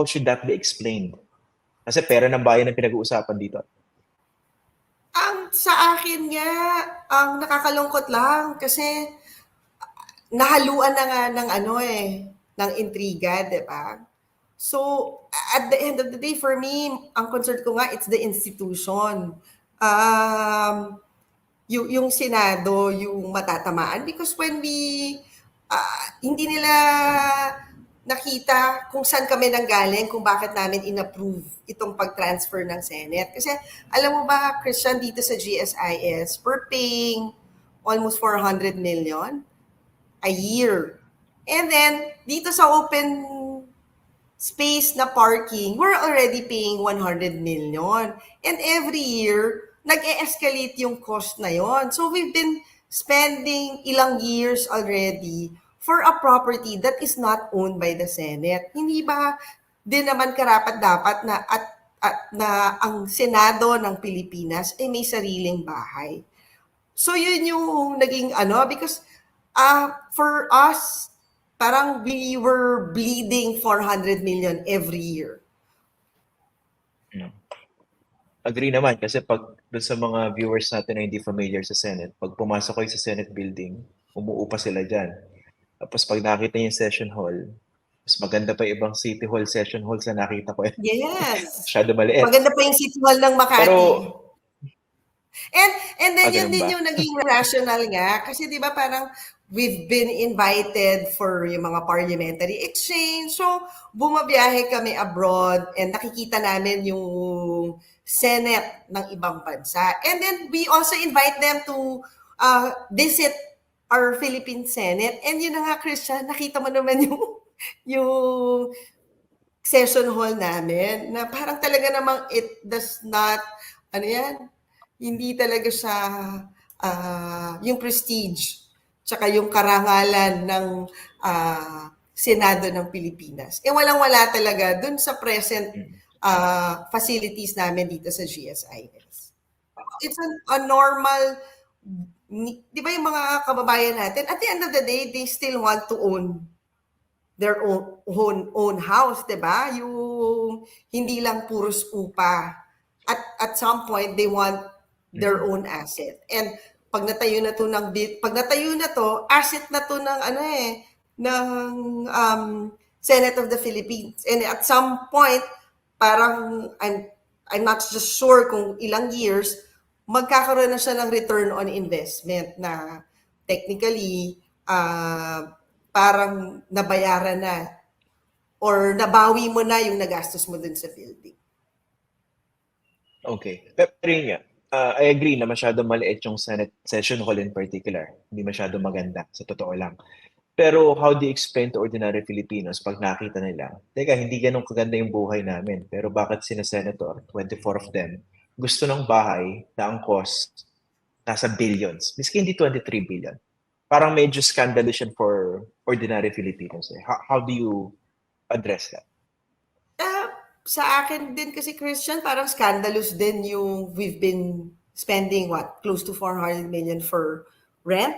how should that be explained? Kasi pera ng bayan ang pinag-uusapan dito. Ang sa akin nga, ang nakakalungkot lang kasi nahaluan na nga ng ano eh, ng intriga, di ba? So, at the end of the day, for me, ang concern ko nga, it's the institution. Um, yung, yung Senado, yung matatamaan. Because when we, ah, hindi nila nakita kung saan kami nanggaling, kung bakit namin inapprove itong pag-transfer ng Senate. Kasi alam mo ba, Christian, dito sa GSIS, we're paying almost 400 million a year. And then, dito sa open space na parking, we're already paying 100 million. And every year, nag-e-escalate yung cost na yon. So we've been spending ilang years already for a property that is not owned by the Senate. Hindi ba din naman karapat dapat na at, at na ang Senado ng Pilipinas ay may sariling bahay. So yun yung naging ano because uh, for us parang we were bleeding 400 million every year. Agree naman kasi pag doon sa mga viewers natin na hindi familiar sa Senate, pag pumasok kayo sa Senate building, umuupa sila dyan. Tapos pag nakita niyo yung session hall, mas maganda pa yung ibang city hall session halls na nakita ko. Yes. Masyado maliit. Maganda pa yung City Hall ng Makati. Pero, and and then yun din yung naging rational nga kasi 'di ba parang we've been invited for yung mga parliamentary exchange. So bumabiyahe kami abroad and nakikita namin yung Senate ng ibang bansa. And then we also invite them to uh, visit our Philippine Senate. And yun na nga, Christian, nakita mo naman yung yung session hall namin na parang talaga namang it does not, ano yan, hindi talaga siya ah, yung prestige tsaka yung karangalan ng ah, Senado ng Pilipinas. Eh walang-wala talaga dun sa present ah, facilities namin dito sa GSIS. It's a, a normal, di ba yung mga kababayan natin, at the end of the day, they still want to own their own own, own house, 'di ba? Yung hindi lang puros upa. At at some point they want their own asset. And pag natayo na to ng bit, pag natayo na to, asset na to ng ano eh ng um, Senate of the Philippines. And at some point parang I'm I'm not just sure kung ilang years magkakaroon na siya ng return on investment na technically ah parang nabayaran na or nabawi mo na yung nagastos mo dun sa building. Okay. Pero yun uh, I agree na masyado maliit yung Senate session hall in particular. Hindi masyado maganda, sa totoo lang. Pero how do you explain to ordinary Filipinos pag nakita nila, teka, hindi ganun kaganda yung buhay namin, pero bakit sina Senator, 24 of them, gusto ng bahay na ang cost nasa billions, miski hindi 23 billion. Parang medyo scandalous yan for ordinary Filipinos. Eh. How, how do you address that? Ah, sa akin din kasi Christian, parang scandalous din yung we've been spending what? Close to 400 million for rent.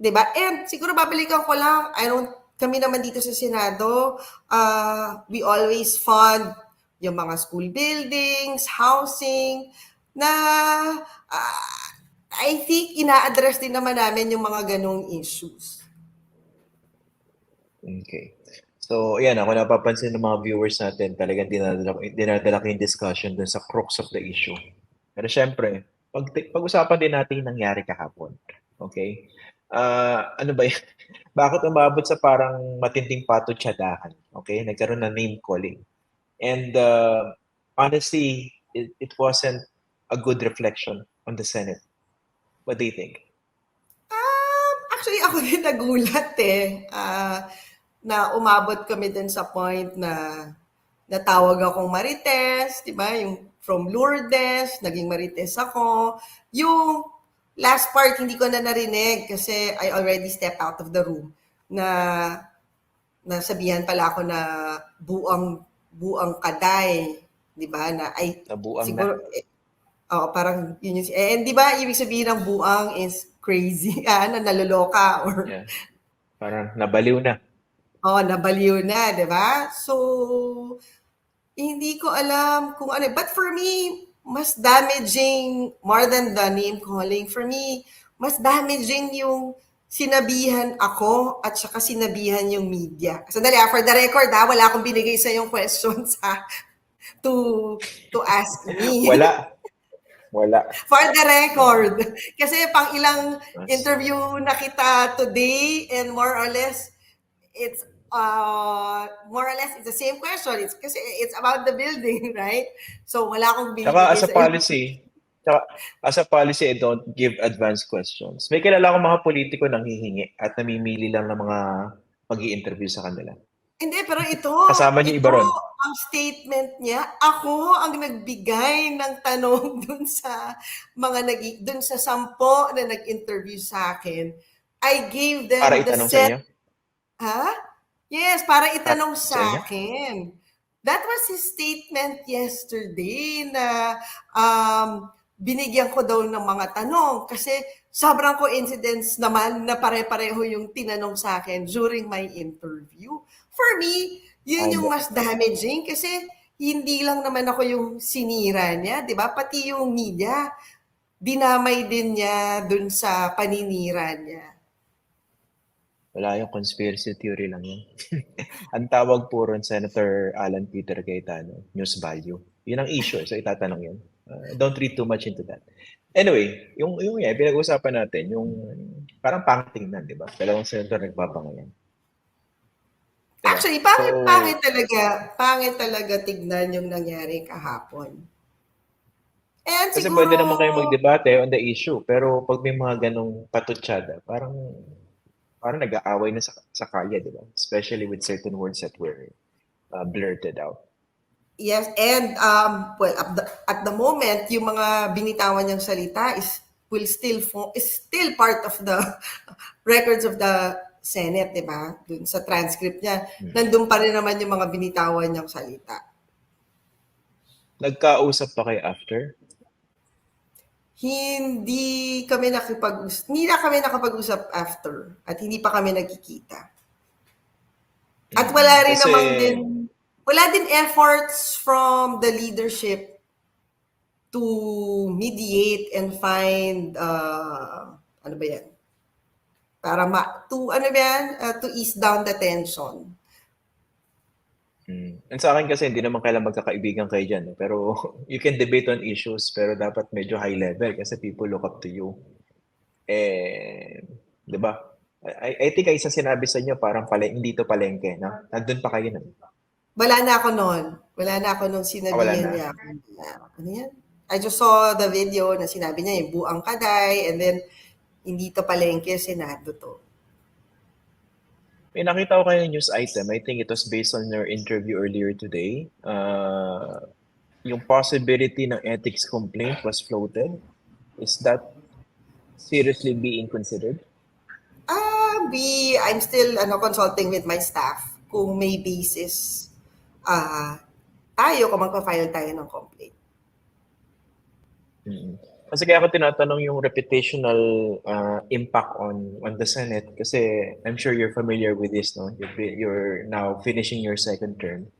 'Di ba? And siguro babalikan ko lang, I don't kami naman dito sa Senado, uh, we always fund yung mga school buildings, housing, na ah, I think ina-address din naman namin yung mga ganong issues. Okay. So, ayan, ako napapansin ng mga viewers natin, talagang dinadala, dinadala ko yung discussion dun sa crux of the issue. Pero syempre, pag, pag-usapan din natin yung nangyari kahapon. Okay? Ah, ano ba yun? Bakit umabot sa parang matinding pato-tsadahan? Okay? Nagkaroon ng name calling. And uh, honestly, it, it wasn't a good reflection on the Senate. What do you think? Um, actually, ako din nagulat eh. Ah, na umabot kami din sa point na natawag akong Marites, di ba? Yung from Lourdes, naging Marites ako. Yung last part, hindi ko na narinig kasi I already step out of the room na nasabihan pala ako na buang buang kaday, di ba? Na ay Nabuang siguro na. eh, Oo, parang yun yung, eh, di ba, ibig sabihin ng buang is crazy, ah, na naloloka, or, Yeah. Parang nabaliw na. Oo, nabaliw na, 'di ba? So, hindi ko alam kung ano, but for me, mas damaging more than the name calling. For me, mas damaging yung sinabihan ako at saka sinabihan yung media. Sandali, ah, for the record, ah, wala akong binigay sa yung questions ha, to to ask me. Wala. Wala. For the record. Kasi pang ilang interview na kita today and more or less it's uh more or less it's the same question. It's kasi it's about the building, right? So wala akong binigay Tsaka as a policy, as a policy, I don't give advance questions. May kilala akong mga politiko nang hihingi at namimili lang ng mga mag interview sa kanila. Hindi, pero ito, Kasama niyo iba ron. ang statement niya, ako ang nagbigay ng tanong dun sa mga nag dun sa sampo na nag-interview sa akin. I gave them Para the itanong sa set inyo. Ha? Yes, para itanong sa sa akin. That was his statement yesterday na um, binigyan ko daw ng mga tanong kasi sobrang coincidence naman na pare-pareho yung tinanong sa akin during my interview. For me, yun yung mas damaging kasi hindi lang naman ako yung sinira niya, di ba? Pati yung media, dinamay din niya dun sa paninira niya. Wala yung conspiracy theory lang yun. ang tawag po ron, Senator Alan Peter Cayetano, news value. Yun ang issue, so itatanong yun. Uh, don't read too much into that. Anyway, yung, yung yan, pinag-usapan natin, yung parang pangtingnan, di ba? Dalawang senator nagpapangayan. Diba? Actually, pangit, So- pangit talaga, pangit talaga tignan yung nangyari kahapon. And Kasi siguro, pwede naman kayo magdebate on the issue, pero pag may mga ganong patutsada, parang parang nag-aaway na sa, sa kalye, di ba? Especially with certain words that were uh, blurted out. Yes, and um, well, at the, at the moment, yung mga binitawan niyang salita is will still fo- is still part of the records of the Senate, di ba? Dun sa transcript niya, Hmm. nandun pa rin naman yung mga binitawan niyang salita. Nagkausap pa kayo after? Hindi kami nakipag-usap, hindi na kami nakapag-usap after at hindi pa kami nagkikita. At wala rin Kasi- namang din, wala din efforts from the leadership to mediate and find, uh, ano ba yan? Para ma, to, ano ba yan? Uh, to ease down the tension. Mm. And sa akin kasi hindi naman kailangan magkakaibigan kayo dyan. no? Pero you can debate on issues pero dapat medyo high level kasi people look up to you. Eh, di ba? I, I think ay sinabi sa inyo parang pala, hindi to palengke. No? Nandun pa kayo nun. Wala na ako noon. Wala na ako nung Ah, sinabihan na. niya. Ano yan? I just saw the video na sinabi niya yung buang kaday and then hindi to palengke, senado to. May nakita ko kayo news item. I think it was based on your interview earlier today. Uh, yung possibility ng ethics complaint was floated. Is that seriously being considered? Ah, we, I'm still ano, consulting with my staff kung may basis ah tayo kung magpa-file tayo ng complaint. Mm. Kasi kaya ako tinatanong yung reputational uh, impact on on the Senate kasi I'm sure you're familiar with this, no? You're, you're now finishing your second term.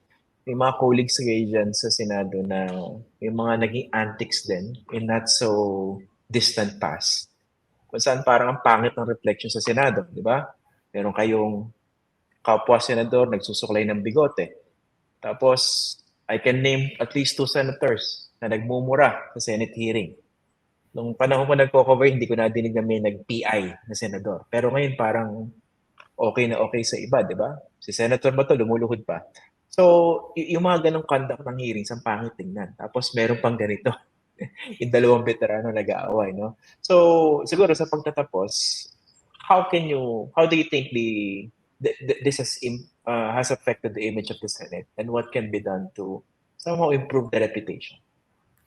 May mga colleagues kayo dyan sa Senado na yung mga naging antics din in not so distant past. Kung saan parang ang pangit ng reflection sa Senado, di ba? Meron kayong kapwa senador nagsusuklay ng bigote. Tapos, I can name at least two senators na nagmumura sa Senate hearing. Nung panahon ko nagko-cover, hindi ko nadinig na may nag-PI na senador. Pero ngayon parang okay na okay sa iba, di ba? Si Senator Bato, lumuluhod pa. So, y- yung mga ganong conduct ng hearings, ang pangit tingnan. Tapos meron pang ganito. yung dalawang veterano nag-aaway, no? So, siguro sa pagtatapos, how can you, how do you think the, the, the- this has, im- uh, has affected the image of the Senate and what can be done to somehow improve the reputation?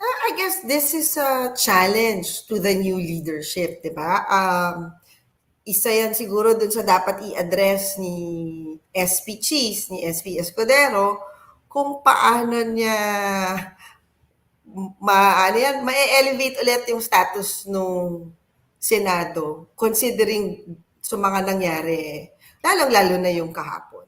Ah, I guess this is a challenge to the new leadership, di ba? Um, isa yan siguro dun sa dapat i-address ni SP Cheese, ni SP Escudero, kung paano niya ma, ano yan, ma-elevate ulit yung status ng Senado considering sa mga nangyari, lalong-lalo na yung kahapon.